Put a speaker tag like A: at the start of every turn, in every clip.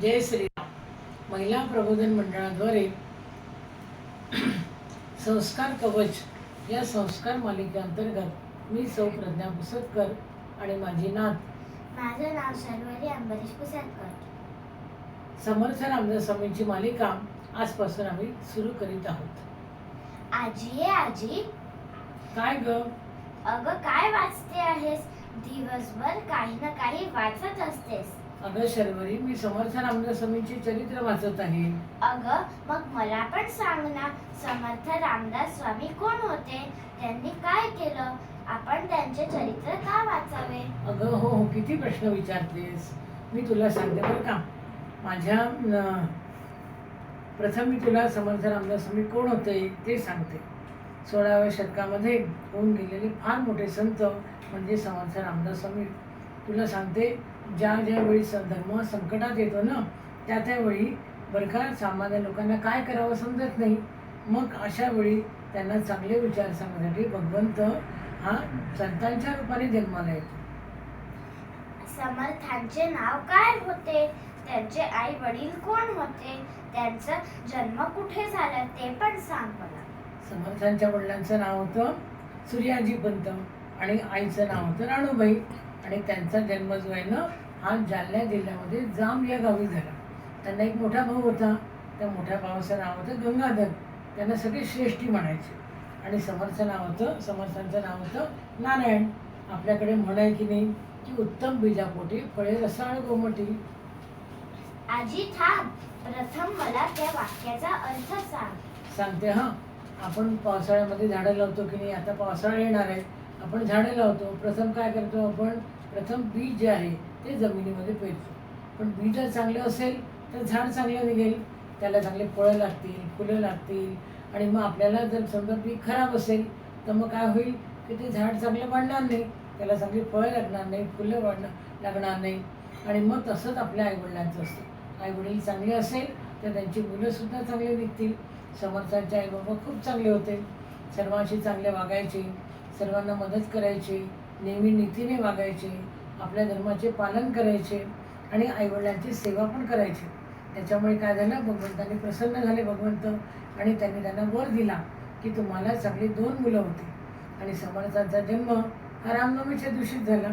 A: जय श्रीराम. महिला प्रबोधन मंडळाद्वारे संस्कार कवच या संस्कार मालिकेअंतर्गत मी सौ प्रज्ञा पुसतकर आणि माझी नात.
B: माझं नाव शर्वरी अंबरीश पुसाटकर
A: समर्थ रामदास स्वामींची मालिका आजपासून आम्ही सुरू करीत आहोत.
B: आजी आजी.
A: काय ग?
B: अगं काय वाचते आहेस दिवसभर काही ना काही वाचत असतेस.
A: अगं शर्वरी मी समर्थ रामदास स्वामींचे चरित्र वाचत आहे.
B: अगं मग मला पण सांग ना समर्थ रामदास स्वामी कोण होते? त्यांनी काय केलं? आपण त्यांचे चरित्र का वाचावे?
A: अगं हो हो किती प्रश्न विचारतेस. मी तुला सांगते बरं का. माझ्या न, प्रथम मी तुला समर्थ रामदास स्वामी कोण होते ते सांगते. सोळाव्या शतकामध्ये होऊन गेलेले फार मोठे संत म्हणजे समर्थ रामदास स्वामी. तुला सांगते ज्या ज्या वेळी स धर्म संकटात येतो ना त्या त्यावेळी बरं का सामान्य लोकांना काय करावं समजत नाही. मग अशा वेळी त्यांना चांगले विचार सांगण्यासाठी भगवंत हा संतांच्या रूपाने जन्माला येतो.
B: समर्थांचे नाव काय होते? त्यांचे आई वडील कोण होते? त्यांचा जन्म कुठे झाला? ते पण सांग मला.
A: समर्थांच्या वडिलांचं नाव होतं सूर्याजी पंत आणि आईचं नाव होतं राणूबाई. आणि त्यांचा जन्म जो आहे ना हा जालना जिल्ह्यामध्ये जाम या गावी झाला. त्यांना एक मोठा भाऊ होता. त्या मोठ्या भावाचं नाव होतं गंगाधर. त्यांना सगळे श्रेष्ठी म्हणायचे. आणि समर्थ नाव होतं समर्थांचं नाव होतं नारायण. आपल्याकडे म्हण आहे की नाही की उत्तम बीजापोटी फळे रसाळ गोमटी.
B: आजी थांब. प्रथम मला त्या वाक्याचा अर्थ सांग.
A: सांगते हां. आपण पावसाळ्यामध्ये झाडं लावतो की नाही आता पावसाळा येणार आहे. आपण झाडं लावतो. प्रथम काय करतो आपण? प्रथम बीज जे आहे ते जमिनीमध्ये पेरतो. पण बीज जर चांगलं असेल तर झाड चांगलं निघेल. त्याला चांगले फळं लागतील फुलं लागतील. आणि मग आपल्याला जर समजा पीक खराब असेल तर मग काय होईल? की ते झाड चांगलं वाढणार नाही. त्याला चांगली फळं लागणार नाही फुलं वाढणार लागणार नाही. आणि मग तसंच आपल्या आईवडिलांचं असतं. आईवडील चांगले असेल तर त्यांची मुलंसुद्धा चांगली निघतील. समर्थांचे आई बाबा खूप चांगले होते. सर्वांशी चांगले वागायचे. सर्वांना मदत करायची. नेहमी नीतीने वागायचे. आपल्या धर्माचे पालन करायचे आणि आईवडिलांची सेवा पण करायची. त्याच्यामुळे काय झालं? भगवंतांनी प्रसन्न झाले भगवंत आणि त्यांनी त्यांना वर दिला की तुम्हाला चांगली दोन मुलं होती. आणि समर्थांचा जन्म हा रामनवमीच्या दिवशीच झाला.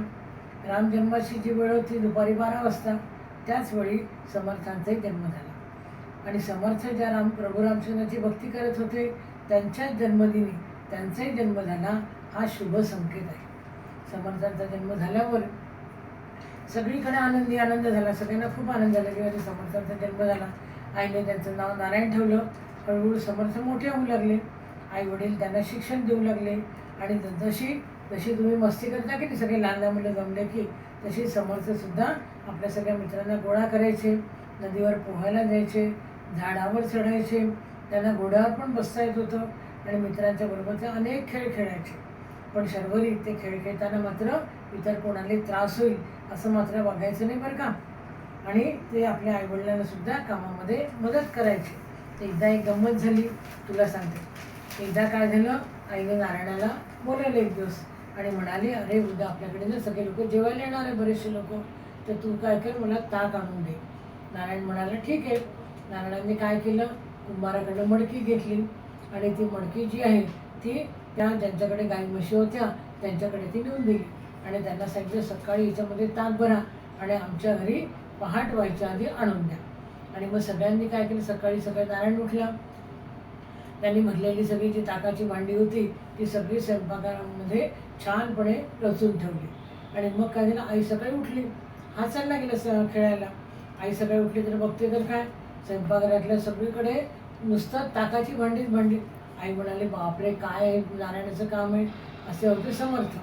A: रामजन्माची जी वेळ होती दुपारी बारा वाजता त्याचवेळी समर्थांचाही जन्म झाला. आणि समर्थ ज्या राम प्रभू रामचंद्राची भक्ती करत होते त्यांच्याच जन्मदिनी त्यांचाही जन्म झाला हा शुभ संकेत आहे. समर्थांचा जन्म झाल्यावर सगळीकडे आनंदी आनंद झाला. सगळ्यांना खूप आनंद झाला की समर्थांचा जन्म झाला. आईने त्यांचं नाव नारायण ठेवलं. हळूहळू समर्थ मोठे होऊ लागले. आई वडील त्यांना शिक्षण देऊ लागले. आणि जशी जशी तुम्ही मस्ती करता की सगळे लहान लहान मुलं जमले की तशी समर्थसुद्धा आपल्या सगळ्या मित्रांना गोळा करायचे. नदीवर पोहायला जायचे. झाडावर चढायचे. त्यांना घोड्यावर पण बसता येत होतं. आणि मित्रांच्या बरोबरचे अनेक खेळ खेळायचे. पण शर्वरी ते खेळ खेळताना मात्र इतर कोणालाही त्रास होईल असं मात्र बघायचं नाही बरं का. आणि ते आपल्या आईवडिलांना सुद्धा कामामध्ये मदत करायचे. एकदा एक गंमत झाली तुला सांगते. एकदा काय झालं आईने नारायणाला बोलवलं एक दिवस आणि म्हणाले अरे उद्या आपल्याकडे ना सगळे लोक जेवायला येणार आहे बरेचसे लोक तर तू काय कर मला ताक आणून दे. नारायण म्हणाला ठीक आहे. नारायणांनी काय केलं कुंभाराकडे मडकी घेतली आणि ती मडकी जी आहे ती त्या ज्यांच्याकडे गाई म्हशी होत्या त्यांच्याकडे ती नेऊन दिली. आणि त्यांना सांगितलं सकाळी याच्यामध्ये ताक भरा आणि आमच्या घरी पहाट व्हायच्या आधी आणून द्या. आणि मग सगळ्यांनी काय केलं? सकाळी सकाळी नारायण उठला. त्यांनी म्हटलेली सगळी जी ताकाची भांडी होती ती सगळी स्वयंपाकामध्ये छानपणे रचून ठेवली. आणि मग काय झालं? आई सकाळी उठली. हा चालला गेला स खेळायला. आई सकाळी उठली तर बघते तर काय? स्वयंपाकघरातल्या सगळीकडे नुसतं ताकाची भांडीच भांडी. आई म्हणाली बापरे काय आहे? नारायणाचं काम आहे. असे होते समर्थ.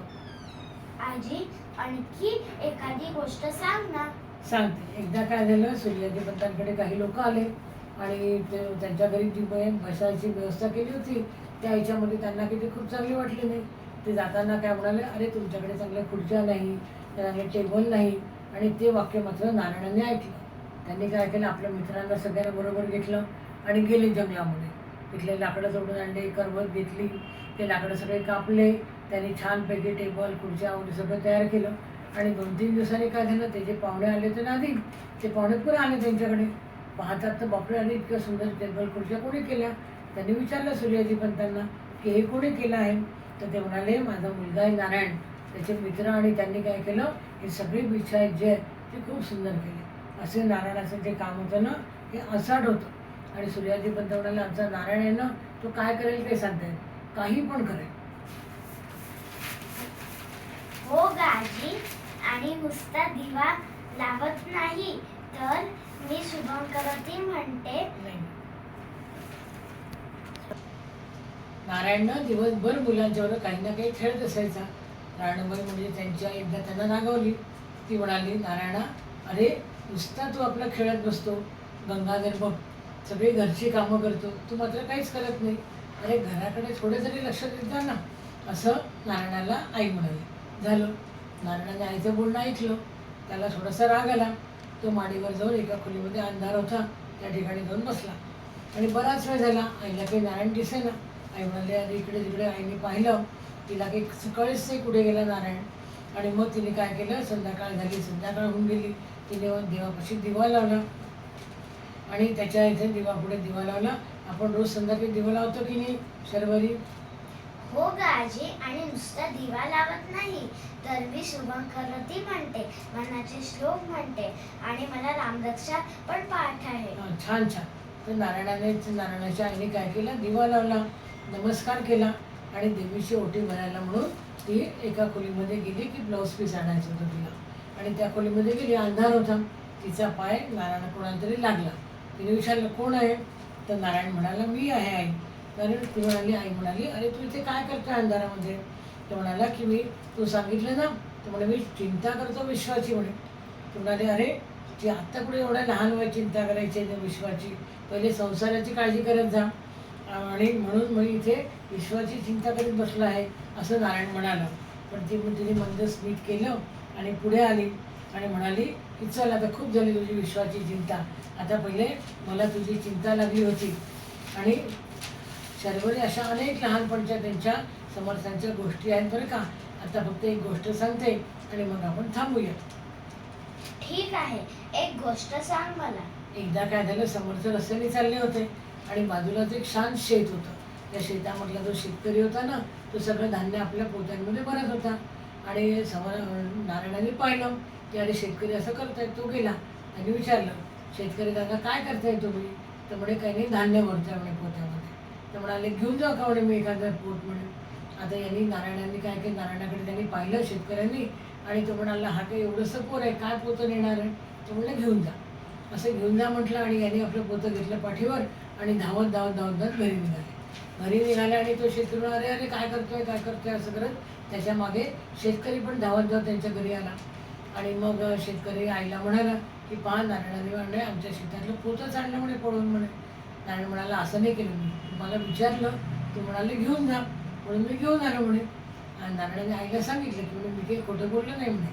B: आजी आणखी एखादी गोष्ट सांग ना.
A: सांगते. एकदा काय झालं सूर्याजी पंतांकडे काही लोक आले आणि त्यांच्या घरी जी बसायची व्यवस्था केली होती त्या ह्याच्यामध्ये त्यांना किती खूप चांगली वाटली नाही. ते जाताना काय म्हणाले अरे तुमच्याकडे चांगल्या खुर्च्या नाही चांगले टेबल नाही. आणि ते वाक्य मात्र नारायणाने ऐकलं. त्यांनी काय केलं आपल्या मित्रांना सगळ्यांना बरोबर घेतलं आणि गेले जंगलामध्ये. तिथले लाकडं जोडून आणले करवत घेतली ते लाकडं सगळे कापले त्यांनी छानपैकी टेबल खुर्च्या वगैरे सगळं तयार केलं. आणि दोन तीन दिवसांनी काय झालं ते जे पाहुणे आले होते ना आधी ते पाहुणे पुन्हा आले त्यांच्याकडे. पाहतात तर बापडे आणि इतकं सुंदर टेबल खुर्च्या कोणी केल्या? त्यांनी विचारलं सूर्याजी पंतांना की हे कोणी केलं आहे? तर ते म्हणाले माझा मुलगा आहे नारायण. त्याचे मित्र आणि त्यांनी काय केलं हे सगळी विषय जे आहेत ते खूप सुंदर केले. असे नारायणाचं जे काम होतं ना हे असाड होतं. आणि सूर्याजी पंत म्हणाले आमचा नारायण आहे ना तो काय करेल ते सांगता येईल काही पण करेल.
B: हो गाजी आणि नुसता दिवा लावत नाही तर मी शुभंकरती म्हणते.
A: नारायण नारायणनं दिवसभर मुलांच्यावर काही ना काही खेळत असायचा. राणूबाई म्हणजे त्यांच्या एकदा त्यांना रागवली ती म्हणाली नारायणा अरे नुसता तू आपला खेळत बसतो. गंगाधर बघ सगळी घरची कामं करतो. तू मात्र काहीच करत नाही. अरे घराकडे थोडे जरी लक्ष देत जा ना. असं नारायणाला आई म्हणाली. झालं. नारायणाने आईचं बोलणं ऐकलं. त्याला थोडासा राग आला. तो माडीवर जाऊन एका खोलीमध्ये अंधार होता. त्या ठिकाणी जाऊन बसला. आणि बराच वेळ झाला. आईला काही नारायण दिसेना. आई म्हणाले अरे इकडे तिकडे आईने पाहिलं. तिला काही सकाळीच नाही कुठे गेला नारायण. आणि मग तिने काय केलं? संध्याकाळ झाली. संध्याकाळ होऊन गेली. तिने देवापाशी दिवा लावला. आणि त्याच्या इथे दिवापुढे दिवा लावला. आपण रोज संध्याकाळी दिवा लावतो की नाही? शर्वरी?
B: हो गाजी आणि नुसता दिवा लावत नाही. तर मी शुभंकरती म्हणते मनाचे श्लोक म्हणते आणि मला रामरक्षा पण पाठ आहे.
A: हा, छान छान. तर नारायणाने नारायणाच्या आईने काय केलं? दिवा लावला नमस्कार केला आणि देवीची ओटी भरायला म्हणून ती एका खोलीमध्ये गेली की ब्लाऊज पीस आणायचं होतं तिला. आणि त्या खोलीमध्ये गेली अंधार होता. तिचा पाय नारायण कोणाला तरी लागला. तिने विचारलं कोण आहे? तर नारायण म्हणाला मी आहे आई. कारण ती म्हणाली आई म्हणाली अरे तू इथे काय करतोय अंधारामध्ये? तो म्हणाला की मी तू सांगितलं ना? तर म्हणे मी चिंता करतो विश्वाची म्हणे. तो म्हणाले अरे ती आत्ता कुठे एवढ्या लहान वय चिंता करायची आहे त्या विश्वाची? पहिले संसाराची काळजी करत जा. आणि म्हणून मी इथे विश्वाची चिंता करीत बसलो आहे असं नारायण म्हणालं. पण ती तिने मंद स्मित केलं आणि पुढे आली आणि म्हणाली की चल आता खूप झाली तुझी विश्वाची चिंता. आता पहिले मला तुझी चिंता लागली होती. आणि शर्वरी अशा अनेक लहानपणच्या त्यांच्या समर्थांच्या गोष्टी आहेत बरं का. आता फक्त एक गोष्ट सांगते आणि मग आपण थांबूया.
B: ठीक आहे. एक गोष्ट सांग मला.
A: एकदा काय झालं समर्थ रस्त्याने चालले होते आणि बाजूलाच एक शांत शेत होतं. त्या शेतामधला जो शेतकरी होता ना तो सगळं धान्य आपल्या पोत्यांमध्ये भरत होता. आणि समोर नारायणाने पाहिलं की अरे शेतकरी असं करतायत तो गेला. त्यांनी विचारलं शेतकरी दादा काय करताय तुम्ही? तर म्हणे काही नाही धान्य भरतोय म्हणे पोत्यामध्ये. तर म्हणाले घेऊन जा का म्हणे मी एखादं पोत म्हणे आता यांनी नारायणांनी काय केलं नारायणाकडे त्यांनी पाहिलं शेतकऱ्यांनी आणि तो म्हणाला हा काही एवढंसं पोर आहे काय पोतं नेणार आहे? तो म्हणलं घेऊन जा. असं घेऊन जा म्हटलं आणि यांनी आपलं पोतं घेतलं पाठीवर आणि धावत धावत धावत धावत घरी निघाले. घरी निघाले आणि तो शेतकरी अरे अरे काय करतोय काय करतोय? असं करत त्याच्यामागे शेतकरी पण धावत धावत त्यांच्या घरी आला. आणि मग शेतकरी आईला म्हणाला की पहा नारायणाने म्हणे आमच्या शेतातलं पोतंच आणलं म्हणे पळून म्हणे. नारायण म्हणाला असं नाही केलं मी. मला विचारलं तू म्हणाले घेऊन जा. म्हणून मी घेऊन आलो म्हणे. आणि नारायणाने आईला सांगितलं की म्हणे मी काही खोटं बोललं नाही म्हणे.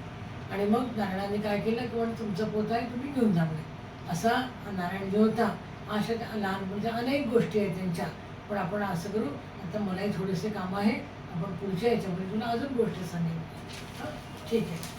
A: आणि मग नारायणाने काय केलं की म्हणे तुमचं पोतं आहे तुम्ही घेऊन जा म्हणे. असा नारायण जो होता अशा त्या लहानपणच्या अनेक गोष्टी आहेत त्यांच्या. पण आपण असं करू आता मलाही थोडेसे काम आहे आपण पुढच्या याच्यामध्ये तुला अजून गोष्टी सांगेन. ठीक आहे.